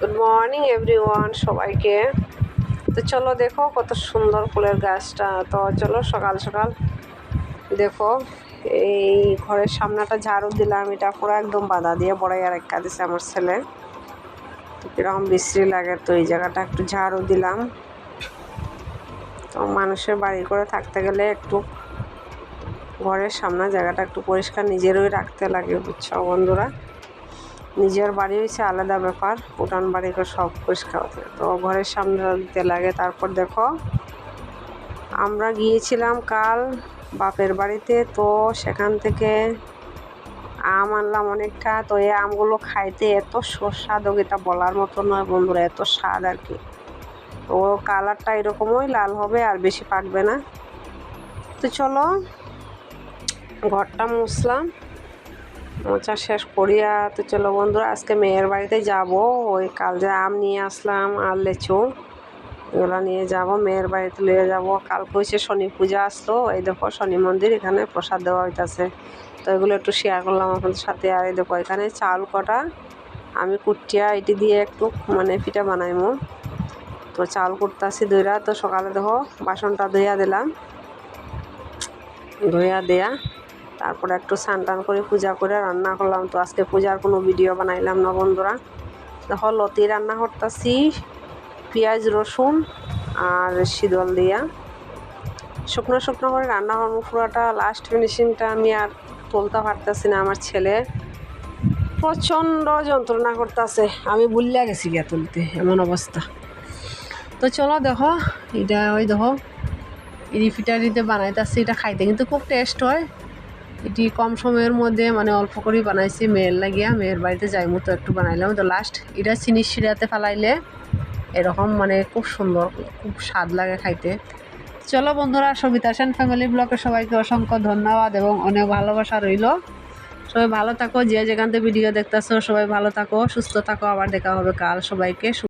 Good morning everyone সবাইকে। তো চলো দেখো কত সুন্দর ফুলের গাছটা। তো চলো সকাল সকাল দেখো, এই ঘরের সামনাটা ঝাড়ু দিলাম, এটা পুরো একদম বাধা দিয়ে বড়াই আর একটা দিছে আমার ছেলে। তো কীরকম বিশ্রী লাগে তো এই জায়গাটা, একটু ঝাড়ু দিলাম। তো মানুষের বাড়ি করে থাকতে গেলে একটু ঘরের সামনে জায়গাটা একটু পরিষ্কার, নিজেরই রাখতে লাগে, বুঝছ বন্ধুরা? নিজের বাড়ি হয়েছে আলাদা ব্যাপার, উঠান বাড়ি করে সব পরিষ্কার হতে। তো ঘরের সামনে দিতে লাগে, তারপর দেখো, আমরা গিয়েছিলাম কাল বাপের বাড়িতে, তো সেখান থেকে আম আনলাম অনেকটা। তো এই আমগুলো খাইতে এত সুস্বাদু, এটা বলার মতো নয় বন্ধুরা, এত স্বাদ আর কি। তো কালারটা এরকমই, লাল হবে আর বেশি পাকবে না। তো চলো, ঘরটা মুছলাম। মোচা শেষ করিয়া তো চলো বন্ধুরা, আজকে মেয়ের বাড়িতে যাব। ওই কাল যে আম নিয়ে আসলাম, আর লেচু। এগুলো নিয়ে যাব, মেয়ের বাড়িতে নিয়ে যাব। কালকে হয়েছে শনি পূজা আসলো। এই দেখো, শনি মন্দির, এখানে প্রসাদ দেওয়া হইতাছে। তো এগুলো একটু শেয়ার করলাম আপনাদের সাথে। আর এই দেখো, এখানে চাল কটা। আমি কুটিয়া এটি দিয়ে একটু মানে পিঠা বানাইমো। তো চাল কুটতাছি দইরা। তো সকালে দেখো, বাসনটা ধুইয়া দিলাম। ধুইয়া দেয়া তারপরে একটু স্নান টান করে পূজা করে রান্না করলাম। তো আজকে পূজার কোনো ভিডিও বানাইলাম না বন্ধুরা। দেখো, লতি রান্না করতেছি, পেঁয়াজ, রসুন আর শীতল দিয়া। শুকনো শুকনো করে রান্না করব, পুরোটা লাস্ট ফিনিশিংটা আমি আর তুলতে পারতেছি না আমার ছেলে। প্রচণ্ড যন্ত্রণা করতেছে, আমি বুল্লিয়া গেছি গিয়া তুলতে, এমন অবস্থা। তো চলো দেখো, এটা ওই দেখো ইডি ফিটারিতে বানাইতেছি, এটা খাইতে কিন্তু খুব টেস্ট হয়। এটি কম সময়ের মধ্যে মানে অল্প করেই বানাইছি, মেয়ের লাগিয়া। মেয়ের বাড়িতে যাই মতো একটু বানাইলাম। তো লাস্ট এটা চিনি শিরাতে ফেলাইলে এরকম মানে খুব সুন্দর, খুব স্বাদ লাগে খাইতে। চলো বন্ধুরা, সবিতা সেন ফ্যামিলি ব্লকে সবাইকে অসংখ্য ধন্যবাদ এবং অনেক ভালোবাসা রইল। সবাই ভালো থাকো, যে যেখান থেকে ভিডিও দেখতেছো, সবাই ভালো থাকো, সুস্থ থাকো, আবার দেখা হবে কাল সবাইকে।